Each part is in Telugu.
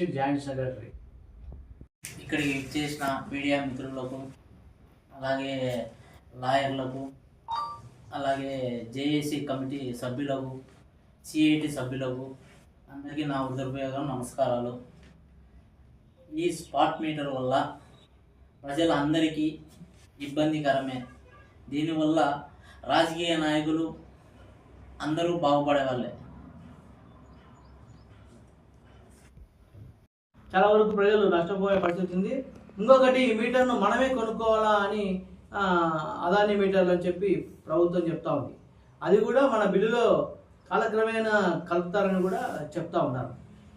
District joint secretary. ఇక్కడికి చేసిన మీడియా మిత్రులకు అలాగే లాయర్లకు అలాగే జేఏసీ కమిటీ సభ్యులకు సిఐటి సభ్యులకు అందరికీ నా హృదయపూర్వక నమస్కారాలు. ఈ స్పాట్ మీటర్ వల్ల ప్రజలందరికీ ఇబ్బందికరమే. దీనివల్ల రాజకీయ నాయకులు అందరూ బాగుపడే వాళ్ళే చాలా వరకు ప్రజలు నష్టపోయే పరిస్థితి ఉంది. ఇంకొకటి ఈ మీటర్ను మనమే కొనుక్కోవాలా అని అదాని మీటర్లు అని చెప్పి ప్రభుత్వం చెప్తా ఉంది. అది కూడా మన బిల్లులో కాలక్రమేణా కలుపుతారని కూడా చెప్తా ఉన్నారు.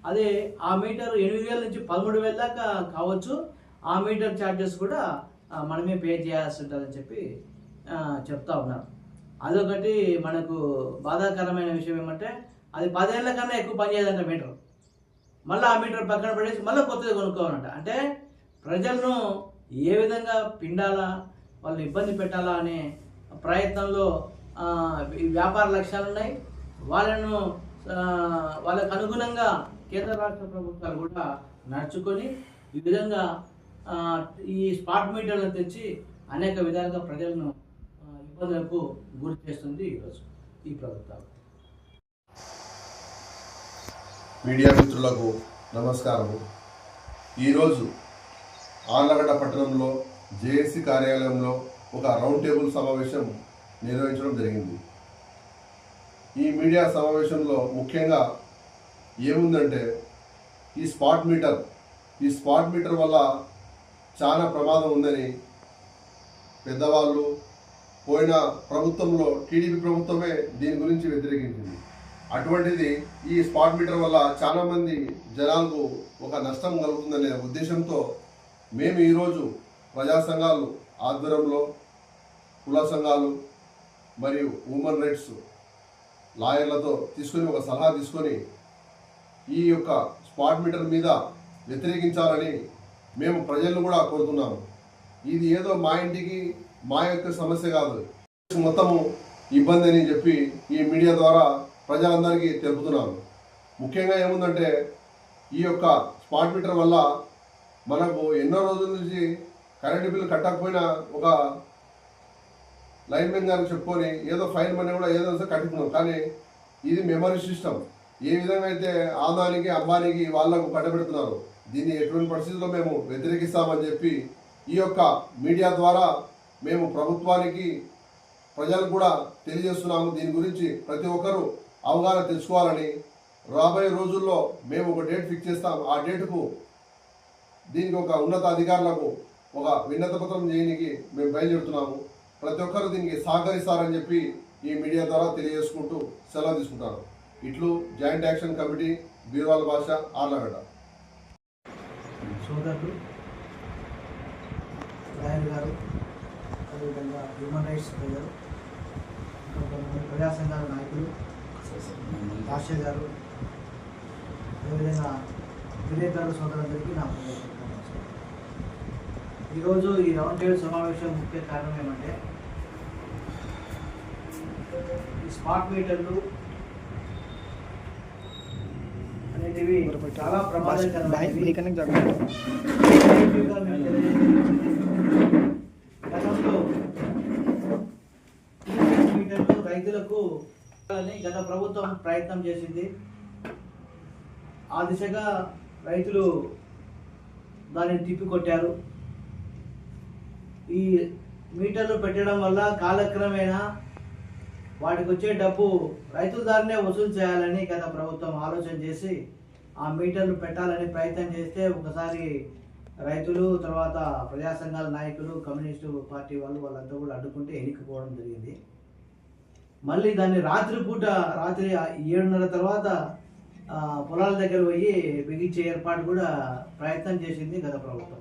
అదే ఆ మీటర్ ఎనిమిది వేల నుంచి పదమూడు వేల దాకా కావచ్చు. ఆ మీటర్ ఛార్జెస్ కూడా మనమే పే చేయాల్సి ఉంటుందని చెప్పి చెప్తా ఉన్నారు. అదొకటి మనకు బాధాకరమైన విషయం ఏమంటే అది పదేళ్ళ కన్నా ఎక్కువ పనిచేయదంట మీటర్. మళ్ళీ ఆ మీటర్ పక్కన పడేసి మళ్ళీ కొత్తది కొనుక్కోవాలంట. అంటే ప్రజలను ఏ విధంగా పిండాలా వాళ్ళని ఇబ్బంది పెట్టాలా అనే ప్రయత్నంలో ఈ వ్యాపార లక్ష్యాలు ఉన్నాయి. వాళ్ళను వాళ్ళకు అనుగుణంగా కేంద్ర రాష్ట్ర ప్రభుత్వాలు కూడా నడుచుకొని ఈ విధంగా ఈ స్మార్ట్ మీటర్లను తెచ్చి అనేక విధాలుగా ప్రజలను ఇబ్బందులకు గురి చేస్తుంది ఈరోజు ఈ ప్రభుత్వాలు మీడియా మిత్రులకు నమస్కారము. ఈరోజు ఆర్లగడ్డ పట్టణంలో జేఏసీ కార్యాలయంలో ఒక రౌండ్ టేబుల్ సమావేశం నిర్వహించడం జరిగింది. ఈ మీడియా సమావేశంలో ముఖ్యంగా ఏముందంటే ఈ స్పాట్ మీటర్ ఈ స్పాట్ మీటర్ వల్ల చాలా ప్రమాదం ఉందని పెద్దవాళ్ళు పోయిన ప్రభుత్వంలో టీడీపీ ప్రభుత్వమే దీని గురించి వ్యతిరేకించింది. అటువంటిది ఈ స్పాట్ మీటర్ వల్ల చాలామంది జనాలకు ఒక నష్టం కలుగుతుందనే ఉద్దేశంతో మేము ఈరోజు ప్రజా సంఘాలు ఆధ్వర్యంలో కుల సంఘాలు మరియు ఉమెన్ రైట్స్ లాయర్లతో తీసుకొని ఒక సలహా తీసుకొని ఈ యొక్క స్పాట్ మీటర్ మీద వ్యతిరేకించాలని మేము ప్రజలను కూడా కోరుతున్నాము. ఇది ఏదో మా ఇంటికి మా యొక్క సమస్య కాదు. మొత్తము ఇబ్బంది అని చెప్పి ఈ మీడియా ద్వారా ప్రజలందరికీ తెలుపుతున్నాను. ముఖ్యంగా ఏముందంటే ఈ యొక్క స్మార్ట్ మీటర్ వల్ల మనకు ఎన్నో రోజుల నుంచి కరెంటు బిల్లు కట్టకపోయినా ఒక లైన్మెన్ గారికి చెప్పుకొని ఏదో ఫైన్ మనీ కూడా ఏదో కట్టుకున్నాం. కానీ ఇది మెమరీ సిస్టమ్. ఏ విధంగా అయితే ఆదానికి అంబానికి వాళ్ళకు కట్టబెడుతున్నారు దీన్ని ఎటువంటి పరిస్థితుల్లో మేము వ్యతిరేకిస్తామని చెప్పి ఈ యొక్క మీడియా ద్వారా మేము ప్రభుత్వానికి ప్రజలకు కూడా తెలియజేస్తున్నాము. దీని గురించి ప్రతి ఒక్కరూ అవగాహన తెచ్చుకోవాలని రాబోయే రోజుల్లో మేము ఒక డేట్ ఫిక్స్ చేస్తాం. ఆ డేటుకు దీనికి ఒక ఉన్నత అధికారులకు ఒక విన్నత పత్రం చేయడానికి మేము బయలుదేరుతున్నాము. ప్రతి ఒక్కరు దీనికి సహకరిస్తారని చెప్పి ఈ మీడియా ద్వారా తెలియజేసుకుంటూ సెలవు తీసుకుంటారు. ఇట్లు జాయింట్ యాక్షన్ కమిటీ బీర్వాల భాష ఆర్లగడ్డ. సోదరులు రాయల్ గారు అదేవిధంగా హ్యూమన్ రైట్స్ ప్రజలు ప్రజా సంఘాల నాయకులు భాష గారు అదేవిధంగా విలేకరుల సోదరులందరికీ నా ఈరోజు ఈ రౌండ్ టేబుల్ సమావేశం ముఖ్య కారణం ఏమంటే ఈ స్మార్ట్ మీటర్లు అనేటివి చాలా ప్రమాదకరమైనవి. గతంలో మీటర్లు రైతులకు గత ప్రభుత్వం ప్రయత్నం చేసింది. ఆ దిశగా రైతులు దానిని తిప్పికొట్టారు. ఈ మీటర్లు పెట్టడం వల్ల కాలక్రమేణా వాటికి వచ్చే డబ్బు రైతుల దారినే వసూలు చేయాలని గత ప్రభుత్వం ఆలోచన చేసి ఆ మీటర్లు పెట్టాలని ప్రయత్నం చేస్తే ఒకసారి రైతులు తర్వాత ప్రజా సంఘాల నాయకులు కమ్యూనిస్టు పార్టీ వాళ్ళు వాళ్ళంతా కూడా అడ్డుకుంటే ఎన్నికపోవడం జరిగింది. మళ్ళీ దాన్ని రాత్రి పూట రాత్రి ఏడున్నర తర్వాత పొలాల దగ్గర పోయి బిగించే ఏర్పాటు కూడా ప్రయత్నం చేసింది గత ప్రభుత్వం.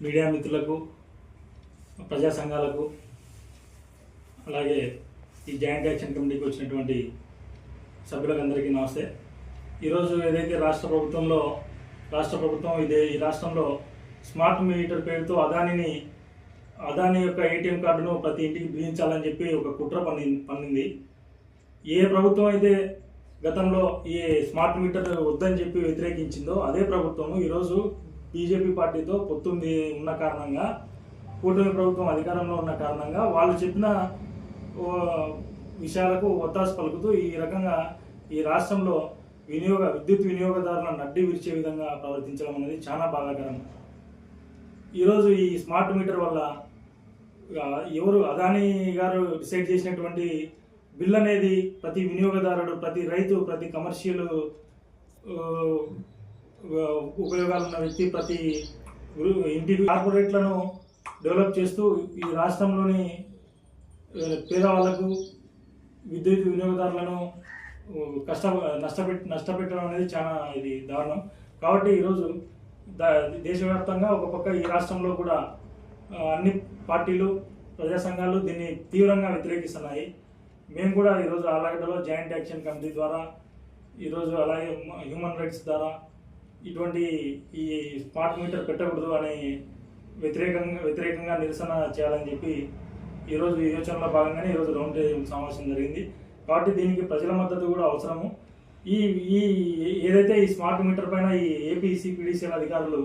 మీడియా మిత్రులకు ప్రజా సంఘాలకు అలాగే ఈ జాయింట్ యాక్షన్ కమిటీకి వచ్చినటువంటి సభ్యులకు అందరికీ నమస్తే. ఈరోజు ఏదైతే రాష్ట్ర ప్రభుత్వంలో రాష్ట్ర ప్రభుత్వం ఇదే ఈ రాష్ట్రంలో స్మార్ట్ మీటర్ పేరుతో అదానిని అదాని యొక్క ఏటీఎం కార్డును ప్రతి ఇంటికి బిగించాలని చెప్పి ఒక కుట్ర పన్ని పన్నింది. ఏ ప్రభుత్వం అయితే గతంలో ఈ స్మార్ట్ మీటర్ వద్దని చెప్పి వ్యతిరేకించిందో అదే ప్రభుత్వం ఈరోజు బీజేపీ పార్టీతో పొత్తుంది ఉన్న కారణంగా కూటమి ప్రభుత్వం అధికారంలో ఉన్న కారణంగా వాళ్ళు చెప్పిన విషయాలకు ఒత్తాసు పలుకుతూ ఈ రకంగా ఈ రాష్ట్రంలో వినియోగ విద్యుత్ వినియోగదారులను నడ్డి విరిచే విధంగా ప్రవర్తించడం అనేది చాలా బాధాకరం. ఈరోజు ఈ స్మార్ట్ మీటర్ వల్ల ఎవరు అదానీ గారు డిసైడ్ చేసినటువంటి బిల్ అనేది ప్రతి వినియోగదారుడు ప్రతి రైతు ప్రతి కమర్షియల్ ఉపయోగాలు ఉన్న వ్యక్తి ప్రతి ఇంటి కార్పొరేట్లను డెవలప్ చేస్తూ ఈ రాష్ట్రంలోని పేదవాళ్ళకు విద్యుత్ వినియోగదారులను కష్ట నష్టపెట్ నష్టపెట్టడం అనేది చాలా ఇది దారుణం. కాబట్టి ఈరోజు దేశవ్యాప్తంగా ఒక పక్క ఈ రాష్ట్రంలో కూడా అన్ని పార్టీలు ప్రజా సంఘాలు దీన్ని తీవ్రంగా వ్యతిరేకిస్తున్నాయి. మేము కూడా ఈరోజు అలాగడలో జాయింట్ యాక్షన్ కమిటీ ద్వారా ఈరోజు అలాగే హ్యూమన్ రైట్స్ ద్వారా ఇటువంటి ఈ స్మార్ట్ మీటర్ పెట్టకూడదు అని వ్యతిరేకంగా వ్యతిరేకంగా నిరసన చేయాలని చెప్పి ఈరోజు ఈ యోచనలో భాగంగానే ఈరోజు రౌండ్ టేబుల్ సమావేశం జరిగింది. కాబట్టి దీనికి ప్రజల మద్దతు కూడా అవసరము. ఈ ఈ ఏదైతే ఈ స్మార్ట్ మీటర్ పైన ఈ ఏపీ సిపిడిసిఎల్ అధికారులు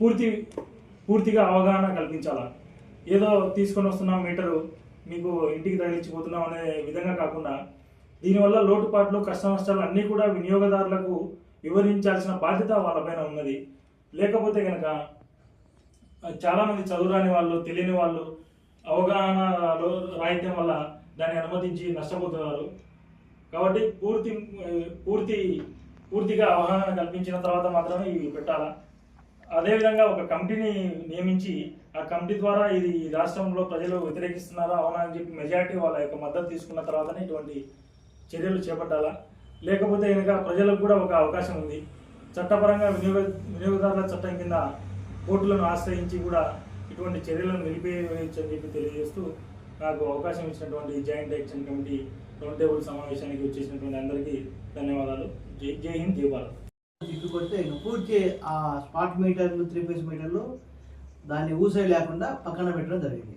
పూర్తి పూర్తిగా అవగాహన కల్పించాలా? ఏదో తీసుకొని వస్తున్నాం మీటరు మీకు ఇంటికి తగిలించిపోతున్నాం అనే విధంగా కాకుండా దీనివల్ల లోటుపాట్లు కష్ట నష్టాలు అన్నీ కూడా వినియోగదారులకు వివరించాల్సిన బాధ్యత వాళ్ళపైన ఉన్నది. లేకపోతే కనుక చాలామంది చదువురాని వాళ్ళు తెలియని వాళ్ళు అవగాహనలో రాహిత్యం వల్ల దాన్ని అనుమతించి నష్టపోతున్నారు. కాబట్టి పూర్తి పూర్తి పూర్తిగా అవగాహన కల్పించిన తర్వాత మాత్రమే ఇవి పెట్టాలా. అదేవిధంగా ఒక కమిటీని నియమించి ఆ కమిటీ ద్వారా ఇది రాష్ట్రంలో ప్రజలు వ్యతిరేకిస్తున్నారా అవునా అని చెప్పి మెజారిటీ వాళ్ళ యొక్క మద్దతు తీసుకున్న తర్వాతనే ఇటువంటి చర్యలు చేపట్టాలా. లేకపోతే కనుక ప్రజలకు కూడా ఒక అవకాశం ఉంది. చట్టపరంగా వినియోగ వినియోగదారుల చట్టం కింద కోర్టులను ఆశ్రయించి కూడా ఇటువంటి చర్యలను నిలిపివేయచ్చు అని చెప్పి తెలియజేస్తూ నాకు అవకాశం ఇచ్చినటువంటి joint action committee round table సమావేశానికి వచ్చేసినటువంటి అందరికీ ధన్యవాదాలు. జై జై హింద్ జై భారత్. కొడితే పూర్తి ఆ స్మార్ట్ మీటర్లు త్రీ ఫేస్ మీటర్లు దాన్ని ఊసే లేకుండా పక్కన పెట్టడం జరిగింది.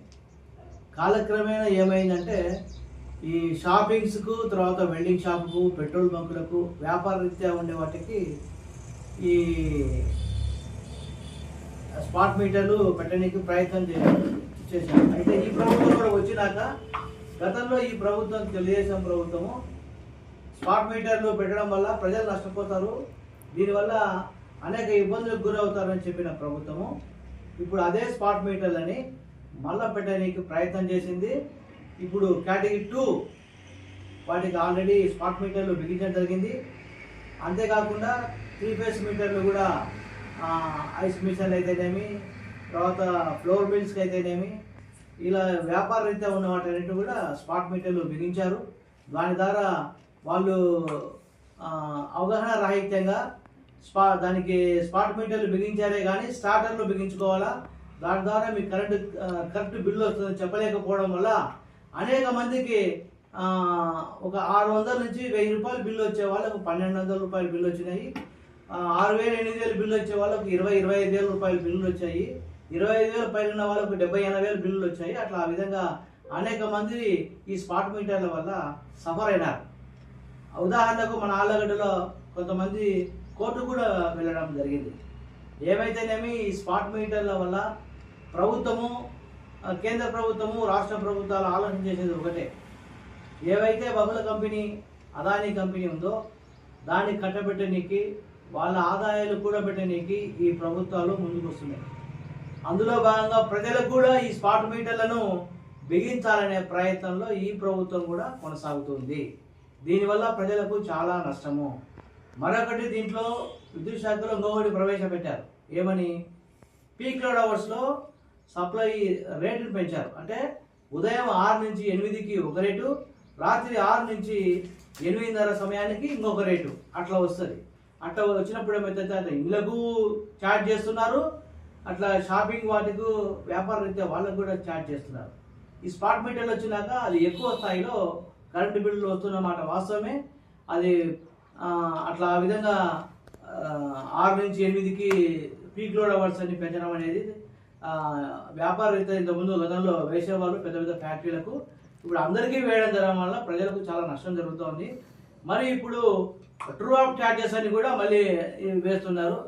కాలక్రమేణా ఏమైందంటే ఈ షాపింగ్స్కు తర్వాత వెల్డింగ్ షాపుకు పెట్రోల్ బంకులకు వ్యాపార రీత్యా ఉండే వాటికి ఈ స్మార్ట్ మీటర్లు పెట్టడానికి ప్రయత్నం చేయాలి చేశారు. అయితే ఈ ప్రభుత్వం కూడా వచ్చినాక గతంలో ఈ ప్రభుత్వం తెలుగుదేశం ప్రభుత్వము స్మార్ట్ మీటర్లు పెట్టడం వల్ల ప్రజలు నష్టపోతారు. దీనివల్ల అనేక ఇబ్బందులకు గురవుతారని చెప్పిన ప్రభుత్వము ఇప్పుడు అదే స్పాట్ మీటర్లని మళ్ళా పెట్టడానికి ప్రయత్నం చేసింది. ఇప్పుడు కేటగిరీ టూ వాటికి ఆల్రెడీ స్పాట్ మీటర్లు బిగించడం జరిగింది. అంతేకాకుండా త్రీ ఫేస్ మీటర్లు కూడా ఐస్ మిషన్ అయితేనేమి తర్వాత ఫ్లోర్ బిల్స్కి అయితేనేమి ఇలా వ్యాపార రీత్యా ఉన్న వాటన్నిటి కూడా స్మార్ట్ మీటర్లు బిగించారు. దాని ద్వారా వాళ్ళు అవగాహన రాహిత్యంగా స్పా దానికి స్మార్ట్ మీటర్లు బిగించారే కానీ స్టార్టర్లు బిగించుకోవాలా? దాని ద్వారా మీకు కరెంటు కరెక్ట్ బిల్లు వస్తుందని చెప్పలేకపోవడం వల్ల అనేక మందికి ఒక ఆరు వందల నుంచి వెయ్యి రూపాయలు బిల్లు వచ్చే వాళ్ళకు పన్నెండు వందల రూపాయలు బిల్లు వచ్చినాయి. ఆరు వేలు ఎనిమిది వేలు బిల్లు వచ్చే వాళ్ళకు ఇరవై ఇరవై ఐదు వేల రూపాయలు బిల్లులు వచ్చాయి. ఇరవై ఐదు వేల పైన ఉన్న వాళ్ళకు డెబ్బై ఎనభై వేలు బిల్లులు వచ్చాయి. అట్లా ఆ విధంగా అనేక మంది ఈ స్మార్ట్ మీటర్ల వల్ల సఫర్ అయినారు. ఉదాహరణకు మన ఆళ్ళగడ్డలో కొంతమంది కోర్టు కూడా వెళ్ళడం జరిగింది. ఏమైతేనేమి ఈ స్మార్ట్ మీటర్ల వల్ల ప్రభుత్వము కేంద్ర ప్రభుత్వము రాష్ట్ర ప్రభుత్వాలు ఆలోచన చేసేది ఒకటే. ఏవైతే బహుళ కంపెనీ అదానీ కంపెనీ ఉందో దాన్ని కట్టబెట్టనీకి వాళ్ళ ఆదాయాలు కూడబెట్టనీకి ఈ ప్రభుత్వాలు ముందుకు వస్తున్నాయి అందులో భాగంగా ప్రజలకు కూడా ఈ స్పాట్ మీటర్లను బిగించాలనే ప్రయత్నంలో ఈ ప్రభుత్వం కూడా కొనసాగుతుంది. దీనివల్ల ప్రజలకు చాలా నష్టము. మరొకటి దీంట్లో విద్యుత్ శాఖలో ఇంకొకటి ప్రవేశపెట్టారు. ఏమని? పీక్ లోడ్ అవర్స్లో సప్లై రేటును పెంచారు. అంటే ఉదయం ఆరు నుంచి ఎనిమిదికి ఒక రేటు రాత్రి ఆరు నుంచి ఎనిమిదిన్నర సమయానికి ఇంకొక రేటు. అట్లా వస్తుంది. అట్లా వచ్చినప్పుడు ఏమైతే ఇళ్ళకు ఛార్జ్ చేస్తున్నారు. అట్లా షాపింగ్ వాటికి వ్యాపార రీత్యా వాళ్ళకు కూడా ఛార్జ్ చేస్తున్నారు. ఈ స్మార్ట్ మీటర్లు వచ్చినాక అది ఎక్కువ స్థాయిలో కరెంటు బిల్లులు వస్తున్నమాట వాస్తవమే. అది అట్లా ఆ విధంగా ఆరు నుంచి ఎనిమిదికి పీక్ లోడ్ అవర్స్ అని పెంచడం అనేది వ్యాపార రీత్యా ఇంతకుముందు గతంలో వేసేవాళ్ళు పెద్ద పెద్ద ఫ్యాక్టరీలకు ఇప్పుడు అందరికీ వేయడం జరగడం వల్ల ప్రజలకు చాలా నష్టం జరుగుతోంది. మరి ఇప్పుడు ట్రూ ఆఫ్ చార్జెస్ అని కూడా మళ్ళీ వేస్తున్నారు.